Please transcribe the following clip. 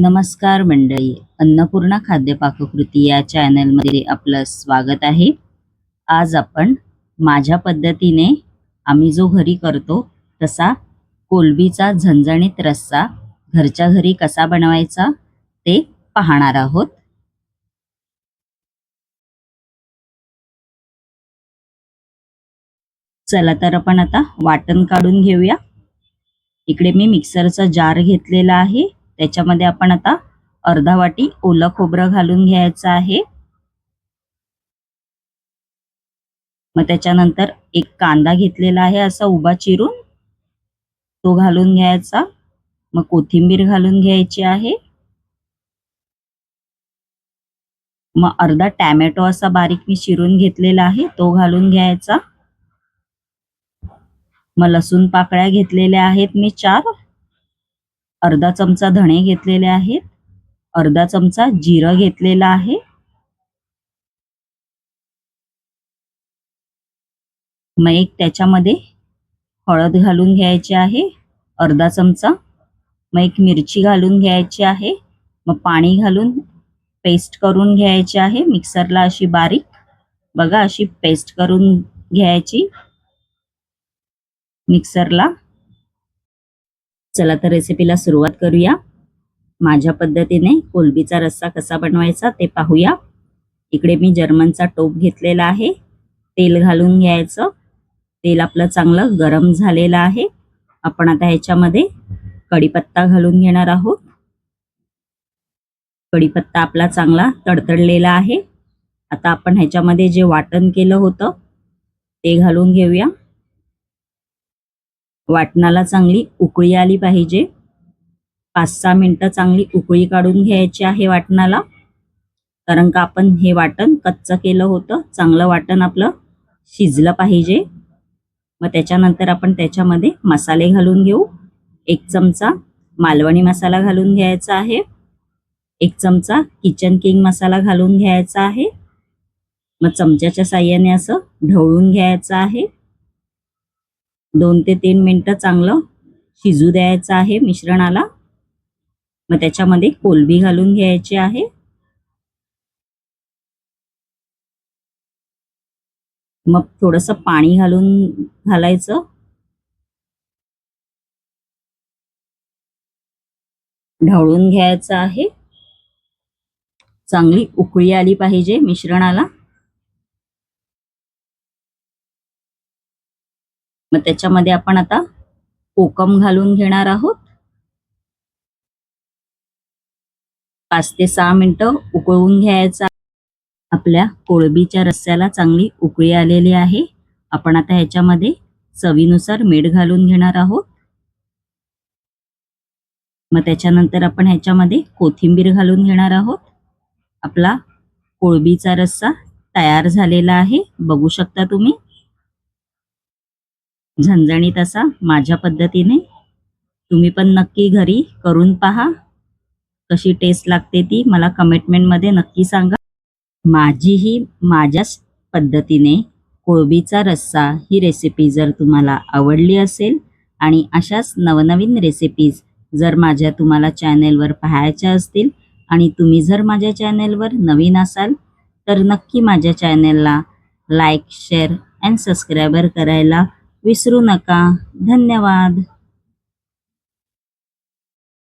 नमस्कार मंडळी अन्नपूर्णा खाद्य पाककृती या चॅनलमध्ये आपलं स्वागत आहे. आज आपण माझ्या पद्धतीने आम्ही जो घरी करतो तसा कोलबीचा झणझणीत रस्सा घरच्या घरी कसा बनवायचा ते पाहणार आहोत. चला तर आपण आता वाटण काढून घेऊया. इकडे मी मिक्सरचा जार घेतलेला आहे. त्याच्यामध्ये आपण आता अर्धा वाटी ओलं खोबरं घालून घ्यायचं आहे. मग त्याच्यानंतर एक कांदा घेतलेला आहे असा उभा चिरून. तो घालून घ्यायचा. मग कोथिंबीर घालून घ्यायची आहे. मग अर्धा टॅमॅटो असा बारीक मी चिरून घेतलेला आहे. तो घालून घ्यायचा. मग लसूण पाकळ्या घेतलेल्या आहेत मी चार. अर्धा चमचा धणे घेतलेले आहेत. अर्धा चमचा जिरं घेतलेला आहे. मग एक त्याच्यामध्ये हळद घालून घ्यायची आहे. अर्धा चमचा. मग एक मिरची घालून घ्यायची आहे. मग पाणी घालून पेस्ट करून घ्यायची आहे. मिक्सरला अशी बारीक बघा अशी पेस्ट करून घ्यायची. मिक्सरला चला तर रेसिपीला सुरुवात करूया. माझ्या पद्धतीने कोलबीचा रस्सा कसा बनवायचा ते पाहूया. इकडे मी जर्मनचा टोप घेतलेला आहे. तेल घालून घ्यायचं. तेल आपलं चांगलं गरम झालेलं आहे. आपण आता ह्याच्यामध्ये कढीपत्ता घालून घेणार आहोत. कढीपत्ता आपला चांगला तडतडलेला आहे. आता आपण ह्याच्यामध्ये जे वाटण केलं होतं ते घालून घेऊया. वाटणाला चांगली उकळी आली पाहिजे. पाच सहा मिनटं चांगली उकळी काढून घ्यायची आहे वाटणाला. कारण का आपण हे वाटण कच्चं केलं होतं. चांगलं वाटण आपलं शिजलं पाहिजे. मग त्याच्यानंतर आपण त्याच्यामध्ये मसाले घालून घेऊ. एक चमचा मालवणी मसाला घालून घ्यायचा आहे. एक चमचा किचन किंग मसाला घालून घ्यायचा आहे. मग चमच्याच्या साह्याने असं ढवळून घ्यायचं आहे. दोन ते तीन मिनटं चांगलं शिजू द्यायचं आहे मिश्रणाला. मग त्याच्यामध्ये कोलबी घालून घ्यायची आहे. मग थोडंसं पाणी घालून घालायचं. ढवळून घ्यायचं आहे. चांगली उकळी आली पाहिजे मिश्रणाला. मग त्याच्यामध्ये आपण आता कोकम घालून घेणार आहोत. पाच ते सहा मिनटं उकळून घ्यायचा आपल्या कोळबीच्या रस्स्याला चांगली उकळी आलेली आहे. आपण आता ह्याच्यामध्ये चवीनुसार मीठ घालून घेणार आहोत. मग त्याच्यानंतर आपण ह्याच्यामध्ये कोथिंबीर घालून घेणार आहोत. आपला कोळबीचा रस्सा तयार झालेला आहे. बघू शकता तुम्ही. झणझणीत असा माझ्या पद्धतीने. तुम्ही पण नक्की घरी करून पहा. कशी टेस्ट लागते ती मला कमेंटमेंटमध्ये नक्की सांगा. माझीही माझ्याच पद्धतीने कोळबीचा रस्सा ही रेसिपी जर तुम्हाला आवडली असेल आणि अशाच नवनवीन रेसिपीज जर माझ्या तुम्हाला चॅनेलवर पाहायच्या असतील आणि तुम्ही जर माझ्या चॅनेलवर नवीन असाल तर नक्की माझ्या चॅनेलला लाईक शेअर अँड सबस्क्रायबर करायला विसरू नका. धन्यवाद.